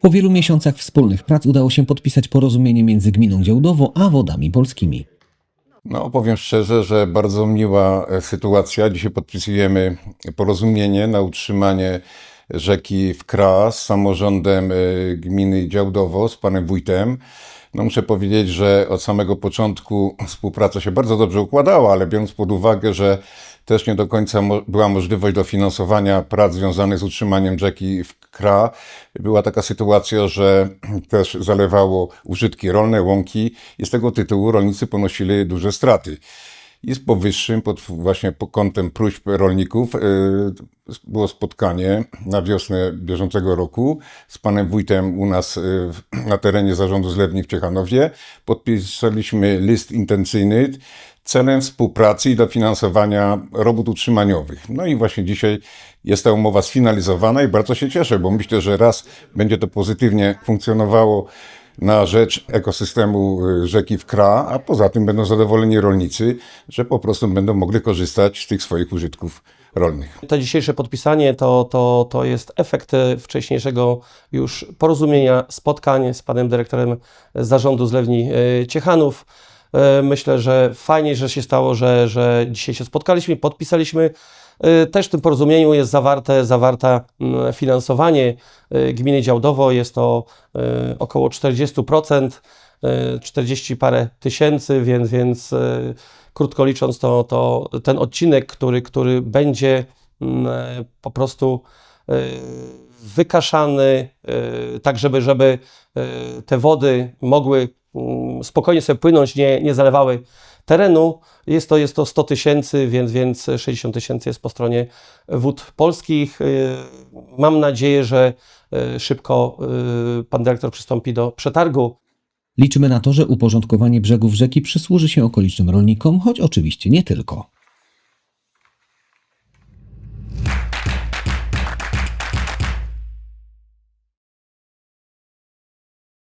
Po wielu miesiącach wspólnych prac udało się podpisać porozumienie między gminą Działdowo a wodami polskimi. No, powiem szczerze, że bardzo miła e, sytuacja. Dzisiaj podpisujemy porozumienie na utrzymanie rzeki w Kra z samorządem e, gminy Działdowo, z panem wójtem. No, muszę powiedzieć, że od samego początku współpraca się bardzo dobrze układała, ale biorąc pod uwagę, że też nie do końca mo- była możliwość dofinansowania prac związanych z utrzymaniem rzeki w Kra, była taka sytuacja, że też zalewało użytki rolne, łąki i z tego tytułu rolnicy ponosili duże straty. I z powyższym, pod właśnie pod kątem próśb rolników, yy, było spotkanie na wiosnę bieżącego roku z panem wójtem u nas yy, na terenie zarządu zlewni w Ciechanowie. Podpisaliśmy list intencyjny celem współpracy i dofinansowania robót utrzymaniowych. No i właśnie dzisiaj jest ta umowa sfinalizowana i bardzo się cieszę, bo myślę, że raz będzie to pozytywnie funkcjonowało na rzecz ekosystemu y, rzeki Wkra, a poza tym będą zadowoleni rolnicy, że po prostu będą mogli korzystać z tych swoich użytków rolnych. To dzisiejsze podpisanie to, to, to jest efekt e, wcześniejszego już porozumienia, spotkań z panem dyrektorem zarządu zlewni e, Ciechanów. E, Myślę, że fajnie, że się stało, że, że dzisiaj się spotkaliśmy, podpisaliśmy. E, Też w tym porozumieniu jest zawarte, zawarte mm, finansowanie e, gminy Działdowo. Jest to około 40%, e, 40 parę tysięcy, więc, więc krótko licząc, to, to ten odcinek, który, który będzie mm, po prostu wykaszany, tak żeby, żeby te wody mogły mm, spokojnie sobie płynąć, nie, nie zalewały terenu. Jest to, jest to 100 tysięcy, więc, więc 60 tysięcy jest po stronie wód polskich. E, Mam nadzieję, że e, szybko e, pan dyrektor przystąpi do przetargu. Liczymy na to, że uporządkowanie brzegów rzeki przysłuży się okolicznym rolnikom, choć oczywiście nie tylko.